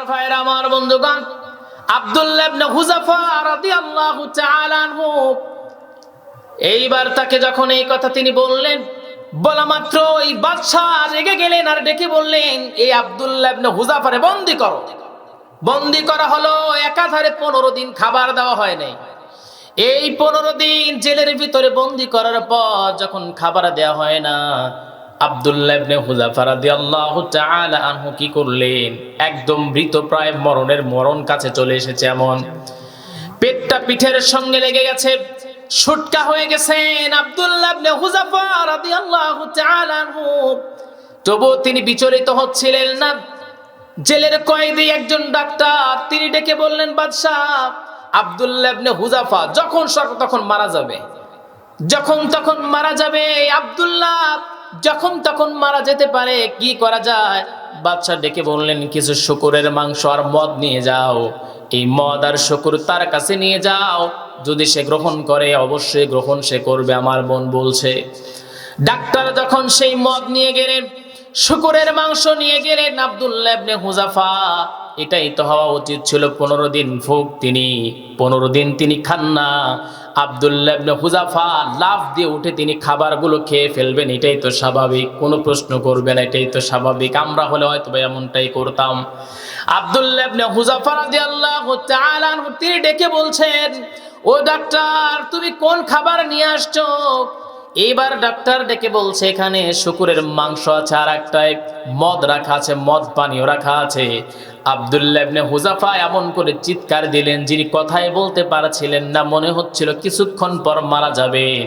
আমার ভাইরা আমার বন্ধুগণ আব্দুল্লাহ এইবার তাকে যখন এই কথা তিনি বললেন, বলা মাত্র বাদশাহ রেগে গেলেন আর ডেকে বললেন এই হুযাফারে বন্দি করো। বন্দি করা হলো, একাধারে পনেরো দিন খাবার দেওয়া হয় নাই। এই পনেরো দিন জেলের ভিতরে বন্দি করার পর যখন খাবার দেওয়া হয় না আব্দুল্লাহ হুযাফা রাদিয়াল্লাহু কি করলেন? একদম মৃত প্রায় মরণের মরণ কাছে চলে এসেছে এমন। পেটটা পিঠের সঙ্গে লেগে গেছে, সুটকা হয়ে গেছেন আব্দুল্লাহ ইবনে হুযাফা রাদিয়াল্লাহু তাআলা আনহু। তবুও তিনি বিচলিত হচ্ছিলেন না। জেলের কয়েদি একজন ডাক্তার, তিনি ডেকে বললেন, বাদশাহ, আব্দুল্লাহ হুযাফা যখন সরকার তখন মারা যাবে, যখন তখন মারা যাবে, আব্দুল্লাহ যখন তখন মারা যেতে পারে, কি করা যায়? বাদশাহ ডেকে বললেন, কিছু শুকুরের মাংস আর মদ নিয়ে যাও। এই মদ আর শুকুর তার কাছে নিয়ে যাও। যদি সে গ্রহণ করে, অবশ্যই গ্রহণ সে করবে, আমার বোন বলছে। ডাক্তার যখন সেই মদ নিয়ে গেলেন, শুকুরের মাংস নিয়ে গেলেন আব্দুল্লাহ ইবনে হুজাফা এটাই তো হওয়া উচিত ছিল পনেরো দিন ভোগ তিনি, পনেরো দিন তিনি খান না। আব্দুল্লাহ ইবনে হুজাফা লাফ দিয়ে উঠে তিনি খাবারগুলো খেয়ে ফেলবেন, এটাই তো স্বাভাবিক। কোনো প্রশ্ন করবেন এটাই তো স্বাভাবিক। আমরা হলে হয়তো বা এমনটাই করতাম। আব্দুল্লাহ ইবনে হুজাফা তাআলা আনহু, তিনি ডেকে বলছেন, ও ডাক্তার, তুমি কোন খাবার নিয়ে আসছো? এইবার ডাক্তার ডেকে বলছে, এখানে শুকুরের মাংস আছে আর একটাই মদ রাখা আছে, মদ পানীয় রাখা আছে। আব্দুল্লাহ ইবনে হুজাফা এমন করে চিৎকার দিলেন যিনি কথাই বলতে পারছিলেন না, মনে হচ্ছিল কিছুক্ষণ পর মারা যাবেন।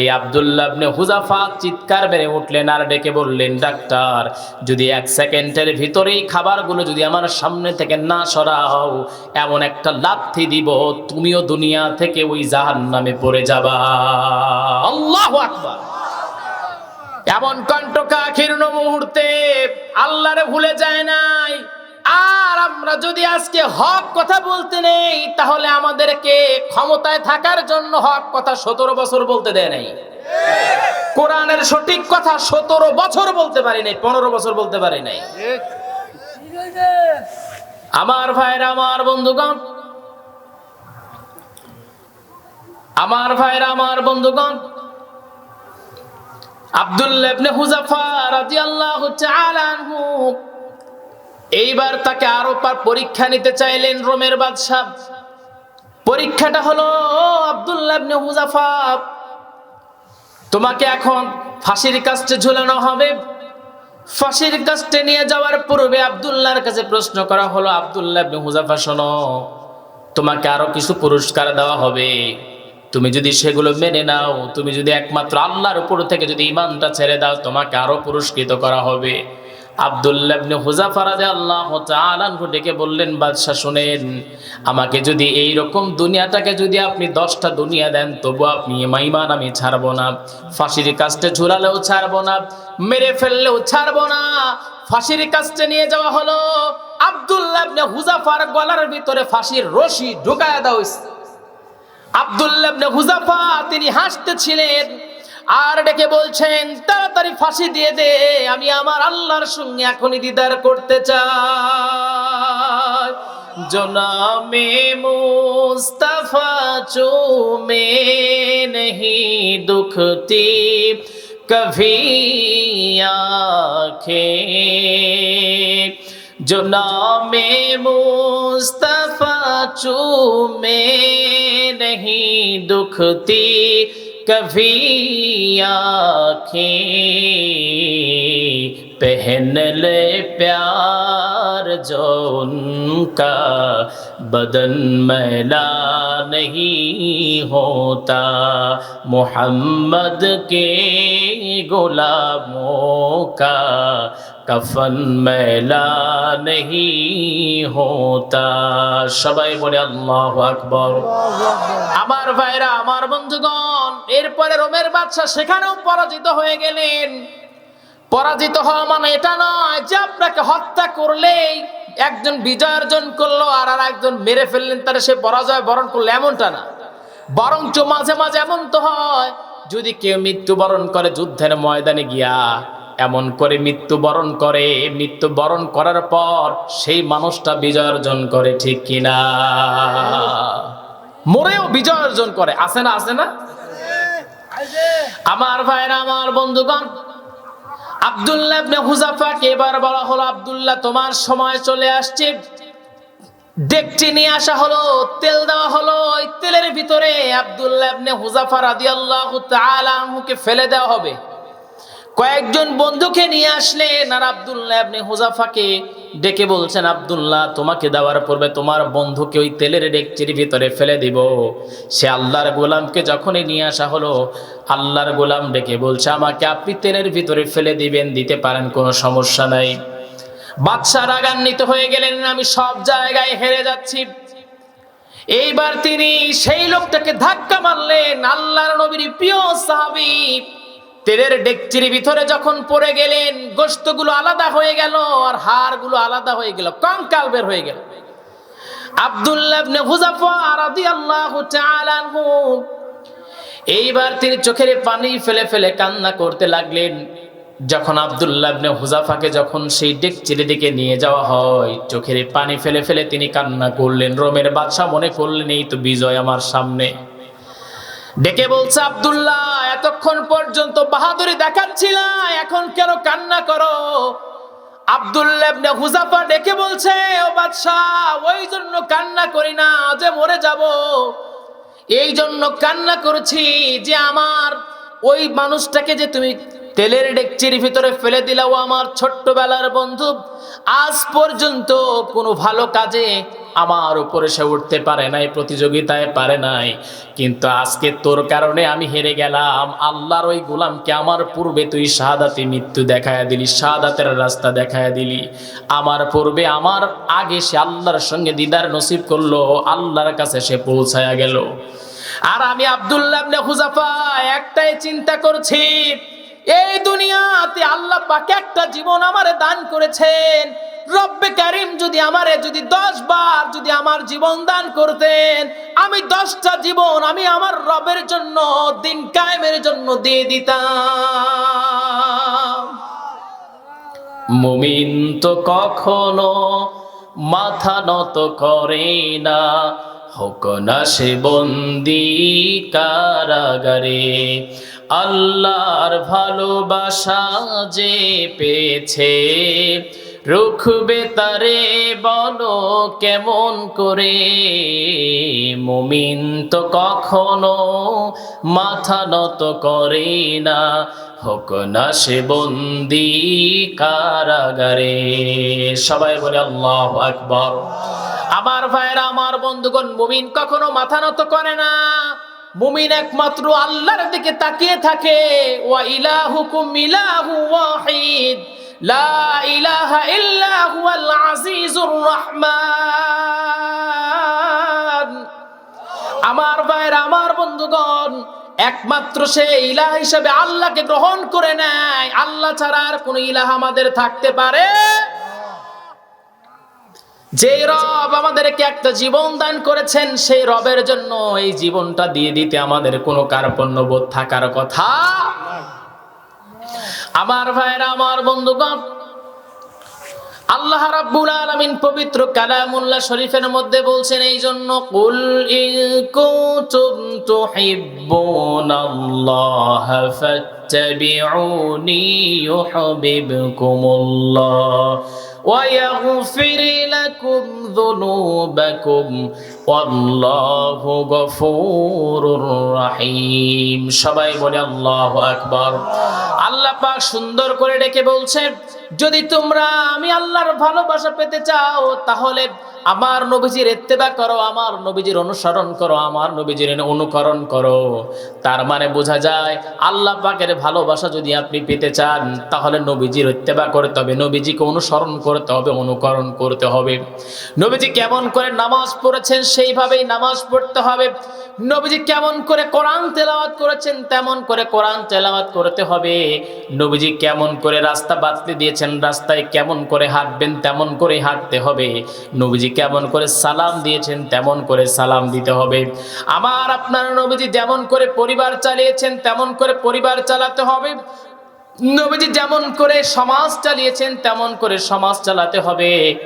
এই আব্দুল্লাহ ইবনে হুজাফা চিৎকার বেড়ে উঠলেন আর ডেকে বললেন, ডাক্তার, যদি এক সেকেন্ডের ভিতরেই খাবারগুলো যদি আমার সামনে থেকে না সরা হও এমন একটা লাথি দিব, তুমিও দুনিয়া থেকে ওই জাহান্নামে পড়ে যাবা। আল্লাহু আকবার। এমন কণ্ঠকাকীর্ণ মুহূর্তে আল্লাহরে ভুলে যায় নাই। আর আমরা যদি আজকে হক কথা বলতে নেই, তাহলে আমাদেরকে ক্ষমতায় থাকার জন্য হক কথা সতেরো বছর বলতে দেয় নাই। কোরআনের সঠিক কথা সতেরো বছর বলতে পারি নাই, পনেরো বছর বলতে পারি নাই। আমার ভাইরা, আমার বন্ধুগণ, আমার ভাইরা, আমার বন্ধুগণ আনহু এইবার তাকে আরও পার পরীক্ষা নিতে চাইলেন রোমের বাদশাহ। পরীক্ষাটা হলো, "ও আব্দুল্লাহ ইবনে তোমাকে এখন ফাঁসির কাস্টে ঝুলানো হবে। ফাঁসির কাস্টে নিয়ে যাওয়ার পূর্বে আব্দুল্লাহর কাছে প্রশ্ন করা হলো, আব্দুল্লাহ ইবনে হুযাফা শোনো, তোমাকে আরও কিছু পুরস্কার দেওয়া হবে। তুমি যদি সেগুলো মেনে নাও, তুমি যদি একমাত্র আল্লাহর উপর থেকে যদি ইমানটা ছেড়ে দাও, তোমাকে আরও পুরস্কৃত করা হবে। তাআলা ডেকে বললেন বাদশা শুনেন, আমাকে যদি দুনিয়াটাকে যদি আপনি দশটা দুনিয়া দেন আপনি ইমান আমি না। ফাঁসির কাজটা ঝুলালেও ছাড়বো না, মেরে ফেললেও ছাড়বো না। ফাঁসির কাজটা নিয়ে যাওয়া হলো। আব্দুল্লাহ ইবনে হুযাফার গলার ভিতরে ফাঁসির রশি ঢুকায় দাও। আবদুল্লাবনে হুজাফা তিনি হাসতেছিলেন আর ডেকে বলছেন, তাড়াতাড়ি ফাঁসি দিয়ে দে, আমি আমার আল্লাহর সঙ্গে এখনই দিদার করতে চাই। জনামে মুস্তফা চুমে নহি দুখতি কভি আখে। জনামে মুস্তফা চুমে नहीं दुखती कभी आँखें। पहन ले प्यार जो उनका, बदन मैला नहीं होता। मोहम्मद के गुलामों का কফন মেলা নেই হোতা। সবাই বলে আল্লাহ আকবর। আমার ভাইরা, আমার বন্ধুগণ, এরপরে রোমের বাদশাহ সেখানেও পরাজিত হয়ে গেলেন। পরাজিত হওয়া মানে এটা নয় যে আপনাকে হত্যা করলেই একজন বিজয় অর্জন করল আর আর একজন মেরে ফেললেন তার সে পরাজয় বরণ করল, এমনটা না। বরঞ্চ মাঝে মাঝে এমন তো হয়, যদি কেউ মৃত্যুবরণ করে যুদ্ধের ময়দানে গিয়া এমন করে মৃত্যুবরণ করে। মৃত্যুবরণ করার পর সেই মানুষটা বিজয় অর্জন করে, ঠিক কিনা? মরেও বিজয় অর্জন করে। আছে না আছে না? আমার ভাইরা, আমার বন্ধুগণ, আব্দুল্লাহ ইবনে হুজাফাকে এবার বলা হলো, আব্দুল্লাহ, তোমার সময় চলে আসছে। ডেকটি নিয়ে আসা হলো, তেল দেওয়া হলো। ওই তেলের ভিতরে ফেলে দেওয়া হবে। কয়েকজন বন্ধুকে নিয়ে আসলেন আর আবদুল্লাহ আপনি হুজাফাকে ডেকে বলছেন, আব্দুল্লাহ, তোমাকে দেওয়ার পূর্বে তোমার বন্ধুকে ওই তেলের ডেকচির ভিতরে ফেলে দিব। সে আল্লাহর গোলামকে যখনই নিয়ে আসা হলো, আল্লাহর গোলাম ডেকে বলছে, আমাকে আপনি তেলের ভিতরে ফেলে দিবেন, দিতে পারেন, কোনো সমস্যা নাই। বাদশাহ রাগান্বিত হয়ে গেলেন, আমি সব জায়গায় হেরে যাচ্ছি। এইবার তিনি সেই লোকটাকে ধাক্কা মারলেন, আল্লাহর নবীর প্রিয় সাহাবী তেলের ডেকচির ভিতরে যখন পড়ে গেলেন গোস্তগুলো আলাদা হয়ে গেল আর হাড়গুলো আলাদা হয়ে গেল, কঙ্কাল বের হয়ে গেল। আব্দুল্লাহ ইবনে হুযাফা রাদিয়াল্লাহু তাআলা এইবার তিনি চোখের পানি ফেলে ফেলে কান্না করতে লাগলেন। যখন আব্দুল্লাহ ইবনে হুজাফাকে যখন সেই ডেকচির দিকে নিয়ে যাওয়া হয়, চোখের পানি ফেলে ফেলে তিনি কান্না করলেন। রোমের বাদশাহ মনে করলেন, এই তো বিজয় আমার সামনে। ডেকে বলছে, আব্দুল্লাহ, এতক্ষণ পর্যন্ত বাহাদুরি দেখাচ্ছিল, এখন কেন কান্না করো? আব্দুল্লাহ ইবনে হুজাফা ডেকে বলছে, ও বাদশাহ, ওই জন্য কান্না করি না মরে যাব। এই জন্য কান্না করেছি যে আমার ওই মানুষটাকে যে তুমি তেলের ডেকচির ভিতরে ফেলে দিলাও আমার ছোট্টবেলার বন্ধু, আজ পর্যন্ত কোনো ভালো কাজে আমার উপরে সে উঠতে পারে নাই, প্রতিযোগিতায় পারে নাই। কিন্তু আজকে তোর কারণে আমি হেরে গেলাম। আল্লাহর ওই গোলামকে আমার পূর্বে তুই শাহাদাতে মৃত্যু দেখায়া দিলি, শাহাদাতের রাস্তা দেখায়া দিলি। আমার পূর্বে, আমার আগে সে আল্লাহর সঙ্গে দিদার নসিব করল, আল্লাহর কাছে সে পৌঁছায়া গেল। আর আমি আব্দুল্লাহ হুজাফা একটাই চিন্তা করছি, এই দুনিয়াতে আল্লাহ পাকে একটা জীবন আমারে দান করেছেন। রব্বে কারিম যদি আমারে যদি দশ বার যদি আমার জীবন দান করতেন, আমি দশটা জীবন আমি আমার রবের জন্য, দিন কায়েমের জন্য দিয়ে দিতাম। মুমিন তো কখনো মাথা নত করে না হোক না সে বন্দি কারাগারে। আল্লাহর ভালোবাসা যে পেয়েছে রুখবে তারে বলো কেমন করে? মুমিন তো কখনো মাথা নত করে না, হোক না সে বন্দি কারাগারে। সবাই বলে, আল্লাহ আকবর। আমার ভাইরা আমার বন্ধুগণ, মুমিন কখনো মাথা নত করে না। মুমিন একমাত্র আল্লাহর দিকে তাকিয়ে থাকে। ওয়া ইলাহুকুম ইলাহু ওয়াহিদ। লা ইলাহা ইল্লা হুয়াল আজিজুর রহমান। আমার ভাইয়ের, আমার বন্ধুগণ, একমাত্র সে ইলাহ হিসেবে আল্লাহকে গ্রহণ করে নেয়। আল্লাহ ছাড়া আর কোন ইলাহ আমাদের থাকতে পারে? যে রব আমাদেরকে একটা জীবন দান করেছেন, সেই রবের জন্য এই জীবনটা দিয়ে দিতে আমাদের কোনো কার্পণ্য বোধ থাকার কথা। আমার ভাইরা আমার বন্ধুগণ আল্লাহ রাব্বুল আলামিন পবিত্র কালামুল্লাহ শরীফের মধ্যে বলছেন এই জন্য কুল ইন কুনতুম তুহিব্বুনাল্লাহ ফাত্তাবিউনি ইউহিব্বুকুমুল্লাহ ويغفر لكم ذنوبكم والله غفور رحيم সবাই বলে আল্লাহু আকবার আল্লাহ পাক সুন্দর করে ডেকে বলছেন, যদি তোমরা আমি আল্লাহর ভালোবাসা পেতে চাও, তাহলে আমার নবীজির ইত্তেবা করো, আমার নবীজির অনুসরণ করো, আমার নবীজির অনুকরণ করো। তার মানে বোঝা যায়, আল্লাহ পাকের ভালোবাসা যদি আপনি পেতে চান, তাহলে নবীজির ইত্তেবা করতে হবে, নবীজিকে অনুসরণ করতে হবে, অনুকরণ করতে হবে। নবীজি কেমন করে নামাজ পড়েছেন, সেইভাবেই নামাজ পড়তে হবে। নবীজি কেমন করে কোরআন তেলাওয়াত করেছেন, তেমন করে কোরআন তেলাওয়াত করতে হবে। নবীজি কেমন করে রাস্তা বাতলে দিয়েছেন, রাস্তায় কেমন করে হাঁটবেন, তেমন করে হাঁটতে হবে। নবীজি কেমন করে সালাম দিয়েছেন, তেমন করে সালাম দিতে হবে। আমার, আপনার নবীজি যেমন করে পরিবার চালিয়েছেন, তেমন করে পরিবার চালাতে হবে। নবীজি যেমন করে সমাজ চালিয়েছেন, তেমন করে সমাজ চালাতে হবে।